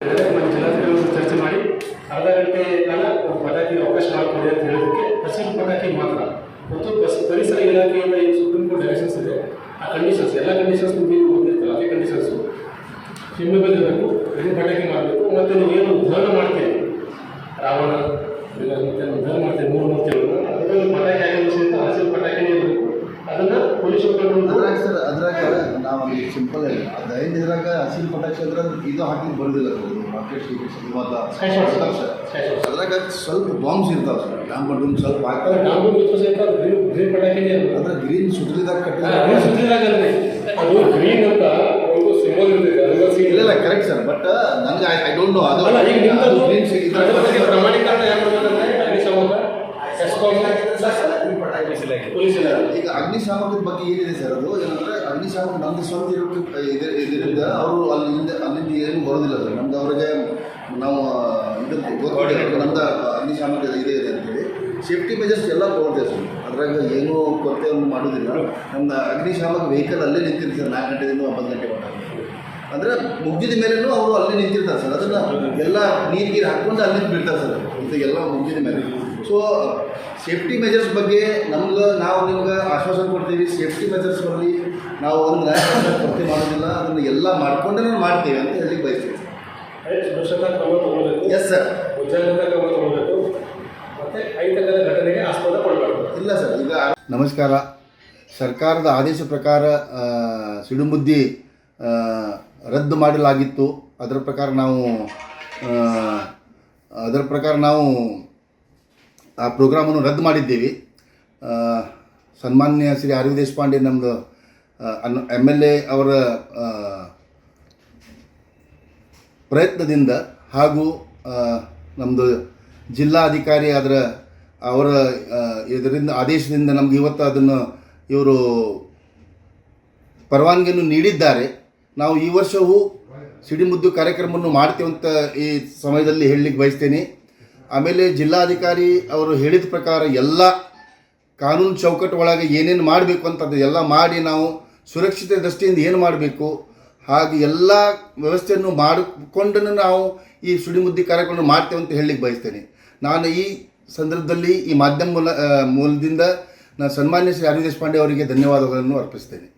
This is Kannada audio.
ನಮ್ಮ ಚರ್ಚೆ ಮಾಡಿ ಅರ್ಧ ಗಂಟೆ ಕಾಲ ಪಟಾಕಿ ಅವಕಾಶ ಮಾಡಿಕೊಡಿ ಅಂತ ಹೇಳೋದಕ್ಕೆ ಹಸಿರು ಪಟಾಕಿ ಮಾತ್ರ. ಮತ್ತು ಪರಿಸರ ಇಲಾಖೆಯಿಂದ ಏನು ಸುಪ್ರೀಂ ಕೋರ್ಟ್ ಡೈರೆಕ್ಷನ್ಸ್ ಇದೆ ಆ ಕಂಡೀಷನ್ಸ್ ಎಲ್ಲ ಕಂಡೀಷನ್ಸ್ ನಿಮಗೆ ಗೊತ್ತಿರ್ತಲ್ಲ ಅದೇ ಕಂಡೀಷನ್ಸು ಪಟಾಕಿ ಮಾಡಬೇಕು ಮತ್ತು ನೀವೇನು ದಹನ ಮಾಡ್ತೀರಿ ರಾವಣ ಮತ್ತೆ ದಹನ ಮಾಡ್ತೀರಿ ಮೂರು ಮೂರ್ತಿಗಳನ್ನು ಅದರಲ್ಲಿ ಪಟಾಕಿ ಹಾಕಲು ಸಹಿತ ಹಸಿರು ಪಟಾಕಿನೇ ಇರಬೇಕು ಅದನ್ನು ಪೊಲೀಸ್ ಅದ್ರಾಗ ಸರ್ ಅದ್ರಾಗ ನಾವು ಅಲ್ಲಿ ಸಿಂಪಲ್ ಇಲ್ಲ ದೈನ್ ಇದ್ರಾಗ ಹಸಿರು ಪಟಾಕ್ಷಿ ಅದ್ರಾಗ ಇದು ಹಾಕಿ ಬರೋದಿಲ್ಲ ರಾಕೆಟ್ ಅದ್ರಾಗ ಸ್ವಲ್ಪ ಬಾಂಬ್ಸ್ ಇರ್ತಾವೆ ಸರ್ ಡ್ಯಾಮ್ ಬಡ್ಡೂಮ್ ಸ್ವಲ್ಪ ಹಾಕ್ತಾರೆ. ಗ್ರೀನ್ ಪಟಾಕಿ ಅಂದ್ರೆ ಗ್ರೀನ್ ಸುತ್ತಲಿದಾಗ ಗ್ರೀನ್ ಕಟ್ಟಿದ್ರೆ ಅದು ಗ್ರೀನ್ ಅಂತ ಒಂದು ಸಿಂಬಲ್ ಇರ್ತೈತೆ ಅದನ್ನ ಸಿ- ಇಲ್ಲ ಇಲ್ಲ ಕರೆಕ್ಟ್ ಸರ್ ಬಟ್ ನನಗೆ ಐ ಡೋಂಟ್ ನೋ ಅದು ಗ್ರೀನ್ ಅದ್ರ ಪ್ರಮಾಣೀಕರಣ ಯಾರು ಮಾಡ್ಬೇಕಂದ್ರೆ ಎಸ್ಕಾಂ ಪೊಲೀಸ್ ಇಲಾಖೆ ಈಗ ಅಗ್ನಿಶಾಮಕದ ಬಗ್ಗೆ ಏನಿದೆ ಸರ್ ಅದು? ಏನಂದ್ರೆ ಅಗ್ನಿಶಾಮಕ ನಮ್ದು ಸ್ವಂತ ಇರೋಕ್ಕೆ ಇದ್ರ- ಇದರಿಂದ ಅವರು ಅಲ್ಲಿಂದ ಅಲ್ಲಿಂದ ಏನು ಬರೋದಿಲ್ಲ ಸರ್. ನಮ್ದು ಅವರಿಗೆ ನಾವು ಇದಕ್ಕೆ ಗೊತ್ತಿದೆ. ನಮ್ದು ಅಗ್ನಿಶಾಮಕ ಇದೆ ಇದೆ ಅಂತೇಳಿ. ಸೇಫ್ಟಿ ಮೆಜರ್ಸ್ ಎಲ್ಲ ತೊಗೊಳ್ತೇವೆ ಸರ್. ಅದ್ರಾಗ ಏನೂ ಕೊರತೆಯನ್ನು ಮಾಡೋದಿಲ್ಲ. ನಮ್ದು ಅಗ್ನಿಶಾಮಕ ವೆಹಿಕಲ್ ಅಲ್ಲೇ ನಿಂತಿರ್ತಾರೆ ಸರ್. ನಾಲ್ಕು ಗಂಟೆಯಿಂದ ಒಂಬತ್ತು ಗಂಟೆ ಮಟ್ಟ ಅಂದರೆ ಮುಗಿದ ಮೇಲೇನೂ ಅವರು ಅಲ್ಲೇ ನಿಂತಿರ್ತಾರೆ ಸರ್. ಅದನ್ನು ಎಲ್ಲ ನೀರು ಗೀರು ಹಾಕ್ಕೊಂಡು ಅಲ್ಲಿ ಬಿಡ್ತಾರೆ ಸರ್. ಇದು ಎಲ್ಲ ಮುಗಿದ ಮೇಲೆ. ಸೊ ಸೇಫ್ಟಿ ಮೆಜರ್ಸ್ ಬಗ್ಗೆ ನಮ್ಗೆ ನಾವು ನಿಮ್ಗೆ ಆಶ್ವಾಸನೆ ಕೊಡ್ತೀವಿ. ಸೇಫ್ಟಿ ಮೆಜರ್ಸ್ ಬರಲಿ ನಾವು ಒಂದು ಕೊರತೆ ಮಾಡೋದಿಲ್ಲ. ಅದನ್ನು ಎಲ್ಲ ಮಾಡ್ಕೊಂಡೇ ನಾವು ಮಾಡ್ತೀವಿ ಅಂತ ಹೇಳಿ ಬಯಸ್ತೀವಿ. ಎಸ್ ಸರ್ ಇಲ್ಲ ಸರ್ ಈಗ ನಮಸ್ಕಾರ. ಸರ್ಕಾರದ ಆದೇಶ ಪ್ರಕಾರ ಸಿಡುಮುದ್ದಿ ರದ್ದು ಮಾಡಲಾಗಿತ್ತು. ಅದರ ಪ್ರಕಾರ ನಾವು ಅದರ ಪ್ರಕಾರ ನಾವು ಆ ಪ್ರೋಗ್ರಾಮನ್ನು ರದ್ದು ಮಾಡಿದ್ದೀವಿ. ಸನ್ಮಾನ್ಯ ಶ್ರೀ ಆರ್ ವಿ ದೇಶಪಾಂಡೆ ನಮ್ಮದು ಎಂ ಎಲ್ ಎ ಅವರ ಪ್ರಯತ್ನದಿಂದ ಹಾಗೂ ನಮ್ಮದು ಜಿಲ್ಲಾಧಿಕಾರಿ ಅದರ ಅವರ ಇದರಿಂದ, ಆದೇಶದಿಂದ ನಮ್ಗೆ ಇವತ್ತು ಅದನ್ನು ಇವರು ಪರವಾನಗಿಯನ್ನು ನೀಡಿದ್ದಾರೆ. ನಾವು ಈ ವರ್ಷವೂ ಸಿಡಿಮುದ್ದು ಕಾರ್ಯಕ್ರಮವನ್ನು ಮಾಡ್ತೇವಂತ ಈ ಸಮಯದಲ್ಲಿ ಹೇಳಲಿಕ್ಕೆ ಬಯಸ್ತೇನೆ. ಆಮೇಲೆ ಜಿಲ್ಲಾಧಿಕಾರಿ ಅವರು ಹೇಳಿದ ಪ್ರಕಾರ ಎಲ್ಲ ಕಾನೂನು ಚೌಕಟ್ಟು ಒಳಗೆ ಏನೇನು ಮಾಡಬೇಕು ಅಂತದ್ದು ಎಲ್ಲ ಮಾಡಿ ನಾವು ಸುರಕ್ಷಿತ ದೃಷ್ಟಿಯಿಂದ ಏನು ಮಾಡಬೇಕು, ಹಾಗೆ ಎಲ್ಲ ವ್ಯವಸ್ಥೆಯನ್ನು ಮಾಡಿಕೊಂಡು ನಾವು ಈ ಸುಡಿಮುದ್ದಿ ಕಾರ್ಯಕ್ರಮ ಮಾಡ್ತೇವೆ ಅಂತ ಹೇಳಲಿಕ್ಕೆ ಬಯಸ್ತೇನೆ. ನಾನು ಈ ಸಂದರ್ಭದಲ್ಲಿ ಈ ಮಾಧ್ಯಮ ಮೂಲ ಮೂಲದಿಂದ ನಾನು ಸನ್ಮಾನ್ಯ ಶ್ರೀ ಅರವಿಂದ್ ದೇಶಪಾಂಡೆ ಅವರಿಗೆ ಧನ್ಯವಾದಗಳನ್ನು ಅರ್ಪಿಸ್ತೇನೆ.